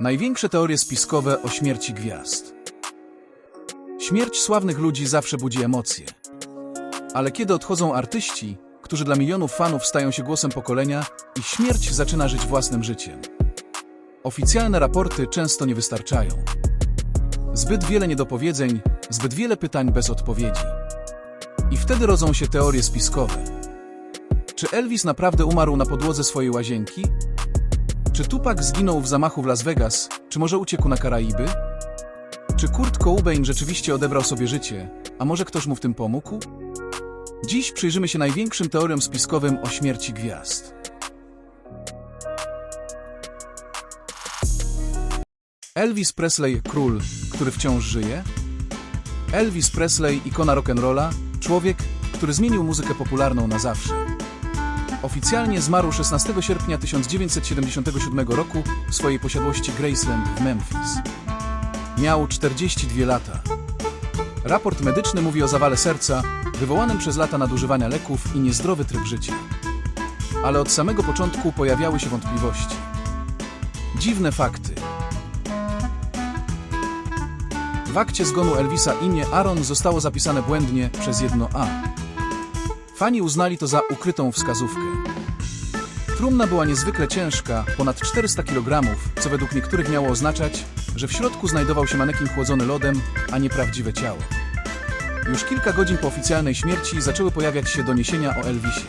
Największe teorie spiskowe o śmierci gwiazd. Śmierć sławnych ludzi zawsze budzi emocje. Ale kiedy odchodzą artyści, którzy dla milionów fanów stają się głosem pokolenia, ich śmierć zaczyna żyć własnym życiem. Oficjalne raporty często nie wystarczają. Zbyt wiele niedopowiedzeń, zbyt wiele pytań bez odpowiedzi. I wtedy rodzą się teorie spiskowe. Czy Elvis naprawdę umarł na podłodze swojej łazienki? Czy Tupac zginął w zamachu w Las Vegas? Czy może uciekł na Karaiby? Czy Kurt Cobain rzeczywiście odebrał sobie życie, a może ktoś mu w tym pomógł? Dziś przyjrzymy się największym teoriom spiskowym o śmierci gwiazd. Elvis Presley, król, który wciąż żyje? Elvis Presley, ikona rock'n'rolla, człowiek, który zmienił muzykę popularną na zawsze. Oficjalnie zmarł 16 sierpnia 1977 roku w swojej posiadłości Graceland w Memphis. Miał 42 lata. Raport medyczny mówi o zawale serca wywołanym przez lata nadużywania leków i niezdrowy tryb życia. Ale od samego początku pojawiały się wątpliwości. Dziwne fakty. W akcie zgonu Elvisa imię Aaron zostało zapisane błędnie przez jedno A. Fani uznali to za ukrytą wskazówkę. Trumna była niezwykle ciężka, ponad 400 kg, co według niektórych miało oznaczać, że w środku znajdował się manekin chłodzony lodem, a nie prawdziwe ciało. Już kilka godzin po oficjalnej śmierci zaczęły pojawiać się doniesienia o Elvisie.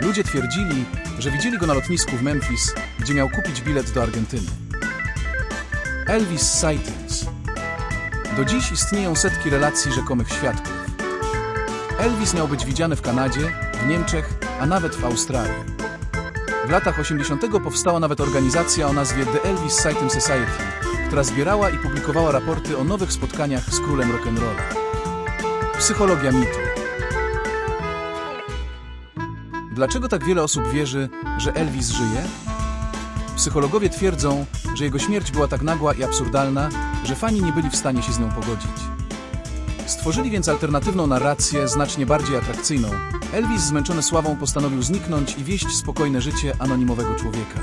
Ludzie twierdzili, że widzieli go na lotnisku w Memphis, gdzie miał kupić bilet do Argentyny. Elvis Sightings. Do dziś istnieją setki relacji rzekomych świadków. Elvis miał być widziany w Kanadzie, w Niemczech, a nawet w Australii. W latach 80. powstała nawet organizacja o nazwie The Elvis Sighting Society, która zbierała i publikowała raporty o nowych spotkaniach z królem rock'n'rolla. Psychologia mitu. Dlaczego tak wiele osób wierzy, że Elvis żyje? Psychologowie twierdzą, że jego śmierć była tak nagła i absurdalna, że fani nie byli w stanie się z nią pogodzić. Stworzyli więc alternatywną narrację, znacznie bardziej atrakcyjną. Elvis, zmęczony sławą, postanowił zniknąć i wieść spokojne życie anonimowego człowieka.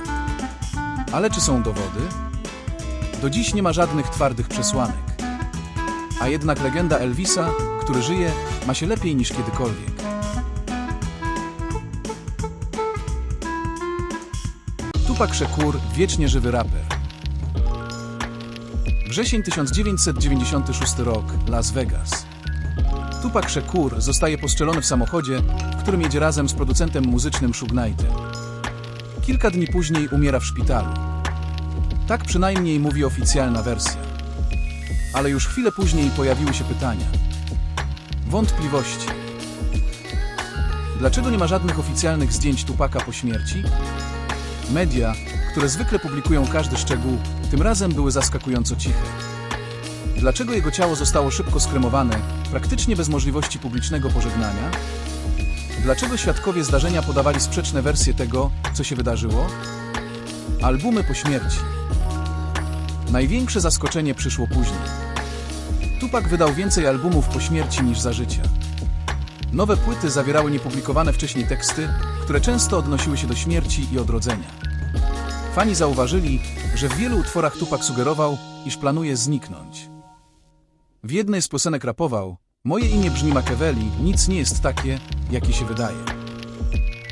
Ale czy są dowody? Do dziś nie ma żadnych twardych przesłanek. A jednak legenda Elvisa, który żyje, ma się lepiej niż kiedykolwiek. Tupac Shakur, wiecznie żywy raper. Wrzesień 1996 rok, Las Vegas. Tupac Shakur zostaje postrzelony w samochodzie, w którym jedzie razem z producentem muzycznym Knightem. Kilka dni później umiera w szpitalu. Tak przynajmniej mówi oficjalna wersja. Ale już chwilę później pojawiły się pytania. Wątpliwości. Dlaczego nie ma żadnych oficjalnych zdjęć Tupaka po śmierci? Media, które zwykle publikują każdy szczegół, tym razem były zaskakująco ciche. Dlaczego jego ciało zostało szybko skremowane, praktycznie bez możliwości publicznego pożegnania? Dlaczego świadkowie zdarzenia podawali sprzeczne wersje tego, co się wydarzyło? Albumy po śmierci. Największe zaskoczenie przyszło później. Tupac wydał więcej albumów po śmierci niż za życia. Nowe płyty zawierały niepublikowane wcześniej teksty, które często odnosiły się do śmierci i odrodzenia. Fani zauważyli, że w wielu utworach Tupac sugerował, iż planuje zniknąć. W jednej z piosenek rapował Moje imię brzmi Machiavelli, nic nie jest takie, jakie się wydaje.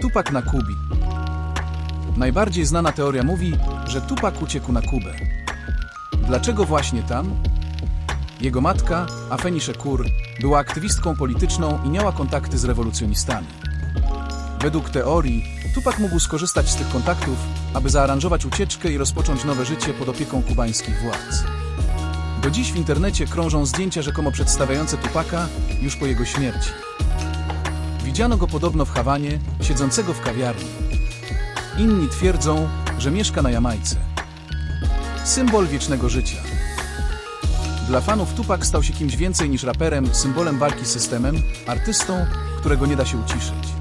Tupac na Kubi. Najbardziej znana teoria mówi, że Tupac uciekł na Kubę. Dlaczego właśnie tam? Jego matka, Afeni Shakur, była aktywistką polityczną i miała kontakty z rewolucjonistami. Według teorii, Tupac mógł skorzystać z tych kontaktów, aby zaaranżować ucieczkę i rozpocząć nowe życie pod opieką kubańskich władz. Do dziś w internecie krążą zdjęcia rzekomo przedstawiające Tupaka już po jego śmierci. Widziano go podobno w Hawanie, siedzącego w kawiarni. Inni twierdzą, że mieszka na Jamajce. Symbol wiecznego życia. Dla fanów Tupac stał się kimś więcej niż raperem, symbolem walki z systemem, artystą, którego nie da się uciszyć.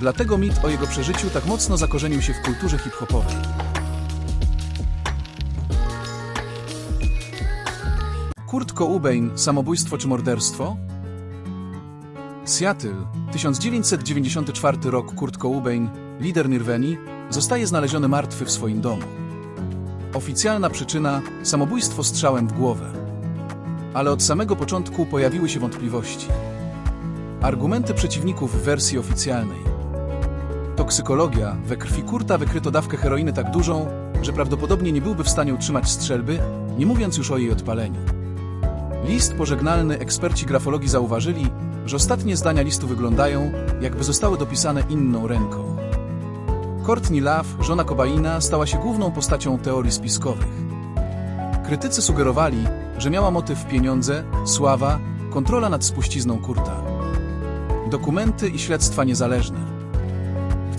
Dlatego mit o jego przeżyciu tak mocno zakorzenił się w kulturze hip-hopowej. Kurt Cobain, samobójstwo czy morderstwo? Seattle, 1994 rok Kurt Cobain, lider Nirvani, zostaje znaleziony martwy w swoim domu. Oficjalna przyczyna samobójstwo strzałem w głowę. Ale od samego początku pojawiły się wątpliwości. Argumenty przeciwników w wersji oficjalnej. Toksykologia. We krwi Kurta wykryto dawkę heroiny tak dużą, że prawdopodobnie nie byłby w stanie utrzymać strzelby, nie mówiąc już o jej odpaleniu. List pożegnalny eksperci grafologii zauważyli, że ostatnie zdania listu wyglądają, jakby zostały dopisane inną ręką. Courtney Love, żona Kobaina, stała się główną postacią teorii spiskowych. Krytycy sugerowali, że miała motyw pieniądze, sława, kontrola nad spuścizną Kurta. Dokumenty i śledztwa niezależne.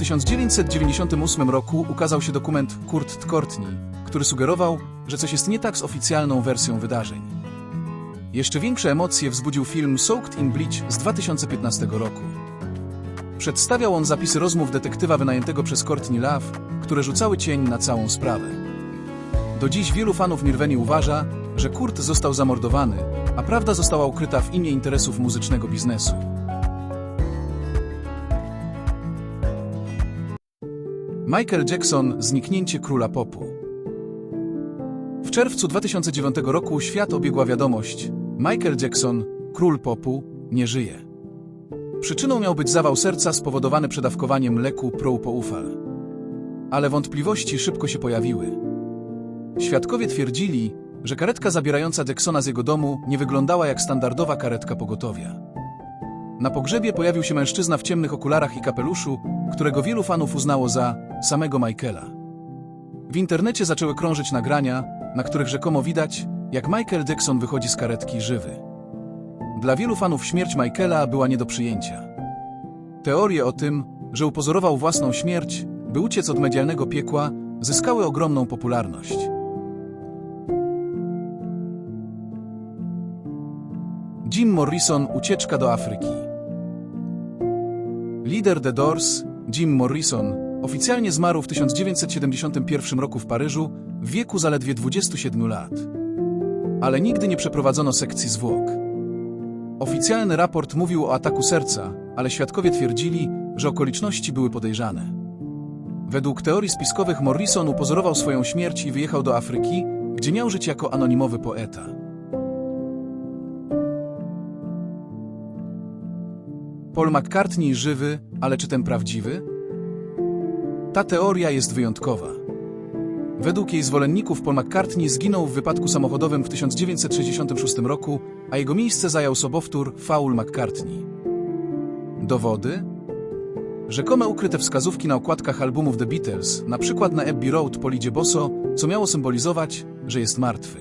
W 1998 roku ukazał się dokument Kurt Courtney, który sugerował, że coś jest nie tak z oficjalną wersją wydarzeń. Jeszcze większe emocje wzbudził film Soaked in Bleach z 2015 roku. Przedstawiał on zapisy rozmów detektywa wynajętego przez Courtney Love, które rzucały cień na całą sprawę. Do dziś wielu fanów Nirvany uważa, że Kurt został zamordowany, a prawda została ukryta w imię interesów muzycznego biznesu. Michael Jackson Zniknięcie króla popu W czerwcu 2009 roku świat obiegła wiadomość Michael Jackson, król popu, nie żyje. Przyczyną miał być zawał serca spowodowany przedawkowaniem leku Propofol. Ale wątpliwości szybko się pojawiły. Świadkowie twierdzili, że karetka zabierająca Jacksona z jego domu nie wyglądała jak standardowa karetka pogotowia. Na pogrzebie pojawił się mężczyzna w ciemnych okularach i kapeluszu, którego wielu fanów uznało za samego Michaela. W internecie zaczęły krążyć nagrania, na których rzekomo widać, jak Michael Jackson wychodzi z karetki żywy. Dla wielu fanów śmierć Michaela była nie do przyjęcia. Teorie o tym, że upozorował własną śmierć, by uciec od medialnego piekła, zyskały ogromną popularność. Jim Morrison ucieczka do Afryki. Lider The Doors, Jim Morrison, oficjalnie zmarł w 1971 roku w Paryżu w wieku zaledwie 27 lat. Ale nigdy nie przeprowadzono sekcji zwłok. Oficjalny raport mówił o ataku serca, ale świadkowie twierdzili, że okoliczności były podejrzane. Według teorii spiskowych Morrison upozorował swoją śmierć i wyjechał do Afryki, gdzie miał żyć jako anonimowy poeta. Paul McCartney żywy, ale czy ten prawdziwy? Ta teoria jest wyjątkowa. Według jej zwolenników Paul McCartney zginął w wypadku samochodowym w 1966 roku, a jego miejsce zajął sobowtór Paul McCartney. Dowody? Rzekome ukryte wskazówki na okładkach albumów The Beatles, na przykład na Abbey Road po Lidzie Bosso, co miało symbolizować, że jest martwy.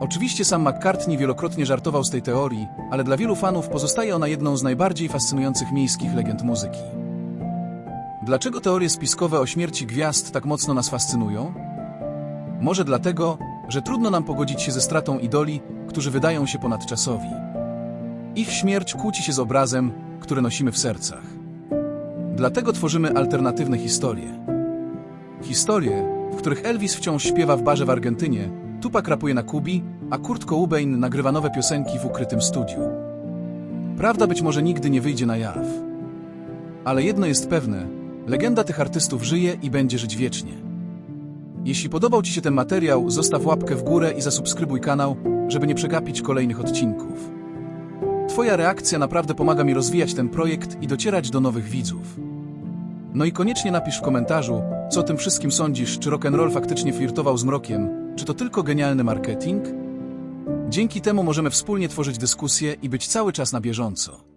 Oczywiście sam McCartney wielokrotnie żartował z tej teorii, ale dla wielu fanów pozostaje ona jedną z najbardziej fascynujących miejskich legend muzyki. Dlaczego teorie spiskowe o śmierci gwiazd tak mocno nas fascynują? Może dlatego, że trudno nam pogodzić się ze stratą idoli, którzy wydają się ponadczasowi. Ich śmierć kłóci się z obrazem, który nosimy w sercach. Dlatego tworzymy alternatywne historie. Historie, w których Elvis wciąż śpiewa w barze w Argentynie, Tupac rapuje na Kubi, a Kurt Cobain nagrywa nowe piosenki w ukrytym studiu. Prawda być może nigdy nie wyjdzie na jaw. Ale jedno jest pewne, legenda tych artystów żyje i będzie żyć wiecznie. Jeśli podobał Ci się ten materiał, zostaw łapkę w górę i zasubskrybuj kanał, żeby nie przegapić kolejnych odcinków. Twoja reakcja naprawdę pomaga mi rozwijać ten projekt i docierać do nowych widzów. No i koniecznie napisz w komentarzu, co o tym wszystkim sądzisz, czy rock'n'roll faktycznie flirtował z mrokiem, czy to tylko genialny marketing? Dzięki temu możemy wspólnie tworzyć dyskusje i być cały czas na bieżąco.